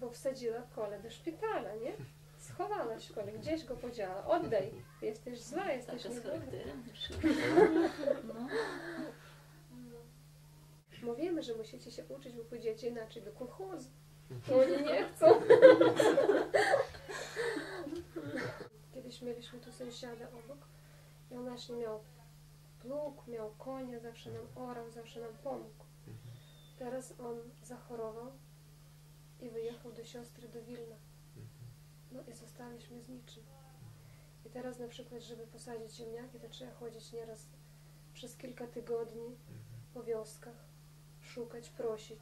bo wsadziła kole do szpitala, nie? Schowała szkole, gdzieś go podziała. Oddaj, jesteś zła, jesteś Taka z charakterem. No. Mówimy, że musicie się uczyć, bo pójdziecie inaczej do kolchozu. Mhm. Oni nie chcą. Kiedyś mieliśmy tu sąsiada obok i on właśnie miał plug, miał konia, zawsze nam orał, zawsze nam pomógł. Teraz on zachorował i wyjechał do siostry do Wilna. No i zostaliśmy z niczym. I teraz na przykład, żeby posadzić ziemniaki, to trzeba chodzić nieraz przez kilka tygodni po wioskach, szukać, prosić.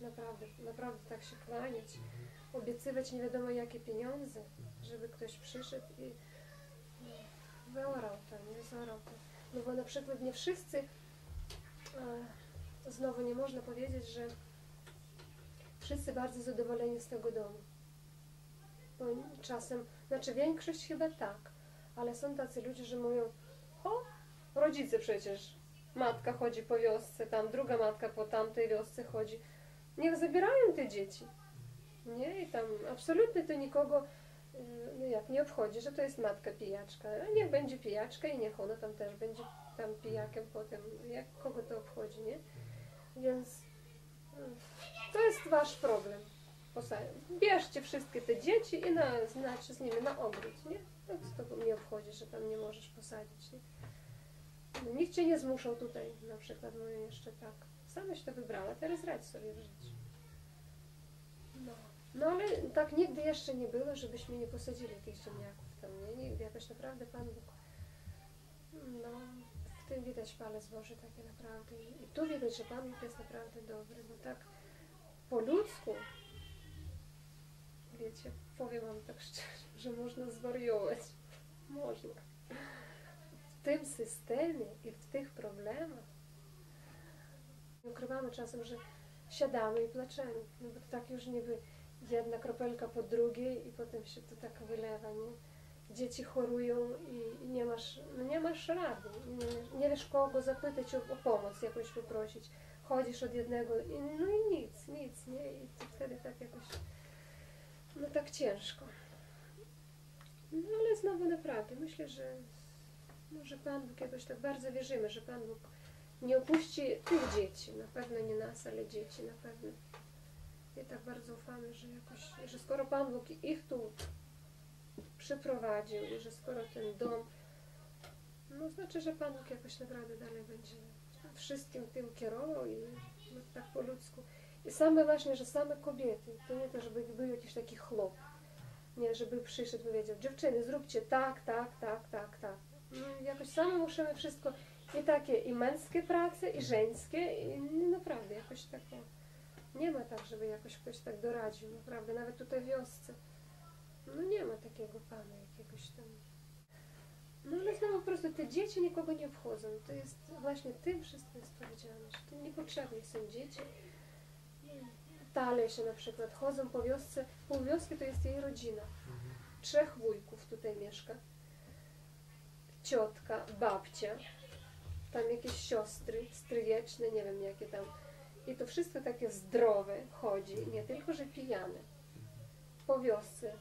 Naprawdę, naprawdę tak się kłaniać, obiecywać nie wiadomo jakie pieniądze, żeby ktoś przyszedł i no, zaorał to, nie zaorał to. No bo na przykład nie wszyscy, e, znowu nie można powiedzieć, że wszyscy bardzo zadowoleni z tego domu. Bo czasem, znaczy większość chyba tak, ale są tacy ludzie, że mówią, o, rodzice przecież, matka chodzi po wiosce, tam druga matka po tamtej wiosce chodzi. Niech zabierają te dzieci. Nie, i tam absolutnie to nikogo no jak nie obchodzi, że to jest matka pijaczka. A niech będzie pijaczka i niech ona tam też będzie tam pijakiem potem. Jak kogo to obchodzi, nie? Więc to jest wasz problem. Bierzcie wszystkie te dzieci i na, znaczy z nimi na ogród, nie? Co to mnie obchodzi, że tam nie możesz posadzić, nie? Nikt cię nie zmuszał tutaj, na przykład, no jeszcze tak. Samaś to wybrała, teraz radź sobie w życiu. No. no ale tak nigdy jeszcze nie było, żebyśmy nie posadzili tych ziemniaków tam, nie? Nigdy jakoś naprawdę Pan Bóg, no tym widać palec Boży takie naprawdę. I tu widać, że Pan jest naprawdę dobry, bo tak po ludzku, wiecie, powiem Wam tak szczerze, że można zwariować. Można. W tym systemie i w tych problemach nie ukrywamy czasem, że siadamy i placzemy, no bo to tak już niby jedna kropelka po drugiej i potem się to tak wylewa, nie? Dzieci chorują i, nie masz, no nie masz rady, nie, nie wiesz kogo zapytać o, o pomoc, jakąś poprosić. Chodzisz od jednego i no i nic, nic, nie? I to wtedy tak jakoś, no tak ciężko. No ale znowu naprawdę, myślę, że może Pan Bóg jakoś tak bardzo wierzymy, że Pan Bóg nie opuści tych dzieci, na pewno nie nas, ale dzieci na pewno. I tak bardzo ufamy, że jakoś, że skoro Pan Bóg ich tu przyprowadził i że skoro ten dom, no znaczy, że Pan Bóg jakoś naprawdę dalej będzie wszystkim tym kierował i no, tak po ludzku. I same właśnie, że same kobiety, to nie to, żeby był jakiś taki chłop, nie, żeby przyszedł i powiedział, dziewczyny, zróbcie tak, tak, tak, tak, tak. No, jakoś same musimy wszystko i takie i męskie prace, i żeńskie, i no, naprawdę jakoś tak o, nie ma tak, żeby jakoś ktoś tak doradził, naprawdę, nawet tutaj wiosce. No nie ma takiego pana jakiegoś tam. No ale znowu po prostu te dzieci nikogo nie obchodzą. To jest właśnie tym wszystko jest powiedziane, że to niepotrzebne są dzieci. Ta Alesia na przykład chodzą po wiosce, pół wioski to jest jej rodzina. Trzech wujków tutaj mieszka. Ciotka, babcia, tam jakieś siostry, stryjeczne, nie wiem jakie tam. I to wszystko takie zdrowe chodzi, nie tylko, że pijane. Po wiosce.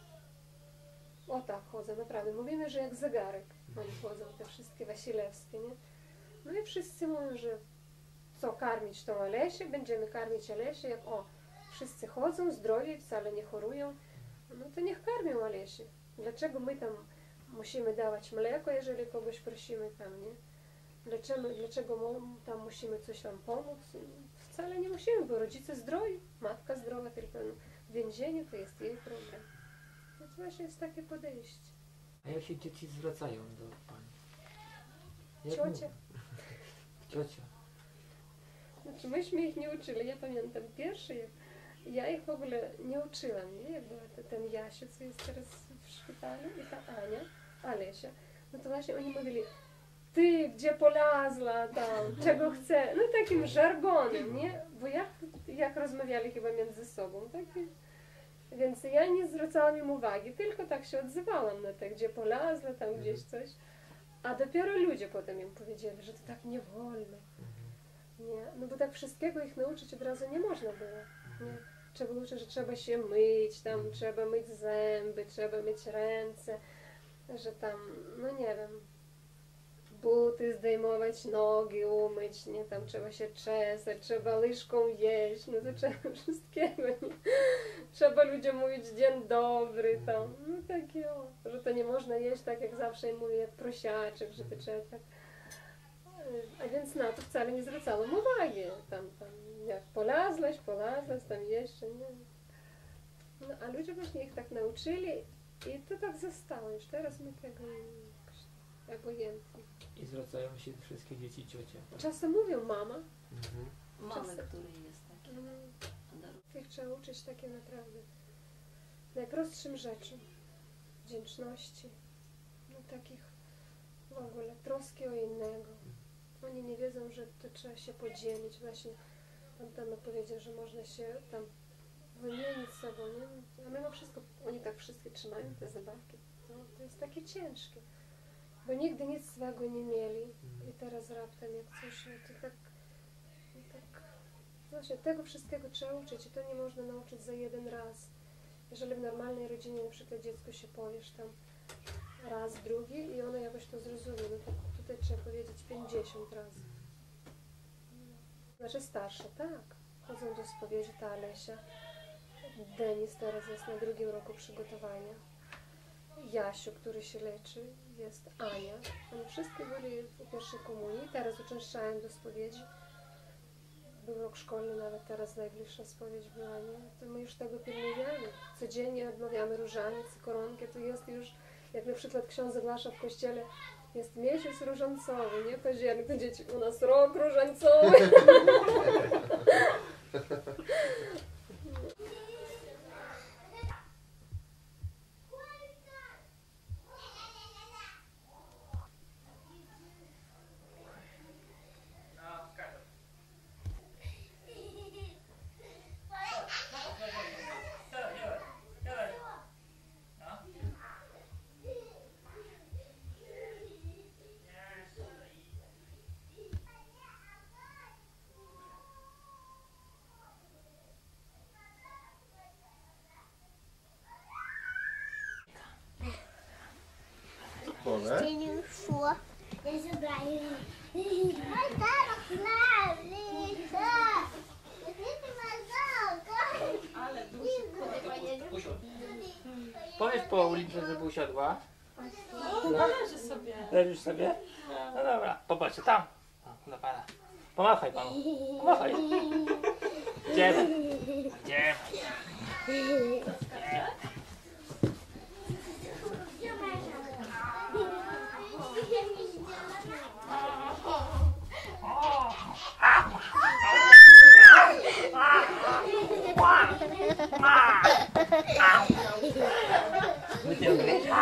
O tak chodzą, naprawdę. Mówimy, że jak zegarek oni chodzą, te wszystkie Wasilewskie, nie? No i wszyscy mówią, że co, karmić tą Alesię? Będziemy karmić Alesię, jak o, wszyscy chodzą, zdrowi, wcale nie chorują. No to niech karmią Alesię. Dlaczego my tam musimy dawać mleko, jeżeli kogoś prosimy tam, nie? Dlaczego, dlaczego tam musimy coś tam pomóc? Wcale nie musimy, bo rodzice zdrowi, matka zdrowa, tylko w więzieniu to jest jej problem. Właśnie jest takie podejście. A jak się dzieci zwracają do Pani? Jak Ciocia. mówią? Ciocia. Znaczy myśmy ich nie uczyli. Ja pamiętam pierwszy, jak ja ich w ogóle nie uczyłam, nie? Jak była to, ten Jasiu, co jest teraz w szpitalu i ta Ania, Alesia. No to właśnie oni mówili, ty gdzie polazła tam, czego chce, no takim żargonem, nie? Bo jak, jak rozmawiali chyba między sobą, tak? Więc ja nie zwracałam im uwagi, tylko tak się odzywałam na te, gdzie polazła, tam gdzieś coś. A dopiero ludzie potem im powiedzieli, że to tak nie wolno. Nie, no bo tak wszystkiego ich nauczyć od razu nie można było. Nie. Trzeba uczyć, że trzeba się myć, tam trzeba myć zęby, trzeba myć ręce, że tam, no nie wiem, buty zdejmować, nogi umyć, nie, tam trzeba się czesać, trzeba łyżką jeść, no to trzeba wszystkiego, nie? Trzeba ludziom mówić dzień dobry, tam, no takie o, że to nie można jeść tak jak zawsze mówię, jak prosiaczek, że to trzeba tak. A więc na to wcale nie zwracałam uwagi. Tam, tam jak polazłaś, polazłaś, tam jeszcze nie. No, a ludzie właśnie ich tak nauczyli i to tak zostało. Już teraz my tego jakoś tak obojętni. I zwracają się wszystkie dzieci ciocia. Czasem mówią mama. Mhm. Mamy, Czasem- który jest taki. Daru- Ich trzeba uczyć takie naprawdę najprostszym rzeczom. Wdzięczności. No takich w ogóle troski o innego. Oni nie wiedzą, że to trzeba się podzielić. Właśnie pan tam powiedział, że można się tam wymienić sobą, nie? A mimo wszystko oni tak wszystkie trzymają te zabawki. No, to jest takie ciężkie. Bo nigdy nic swego nie mieli. I teraz raptem jak coś, to tak, no tak Właśnie tego wszystkiego trzeba uczyć i to nie można nauczyć za jeden raz. Jeżeli w normalnej rodzinie na przykład dziecku się powiesz tam raz, drugi i ono jakoś to zrozumie, no to tutaj trzeba powiedzieć 50 razy. Znaczy starsze, tak. Chodzą do spowiedzi ta Alesia. Denis teraz jest na drugim roku przygotowania. Jasiu, który się leczy, jest Ania. Oni wszyscy byli w pierwszej komunii, teraz uczęszczają do spowiedzi był rok szkolny, nawet teraz najbliższa spowiedź była, nie? To my już tego pilnujemy. Codziennie odmawiamy różaniec, koronkę, to jest już, jak na przykład ksiądz ogłasza w kościele, jest miesiąc różańcowy, nie? Październik, to dzieci, u nas rok różańcowy. Pole. Ty nie szło. Ja zabrałem. Oj, tam, chlebnica. Powiedz po ulicy, żeby usiadła. Należy sobie. Leżysz sobie? No dobra, popatrzcie tam. O, do pana. Pomachaj panu. Pomachaj. Idziemy. Idziemy. volver.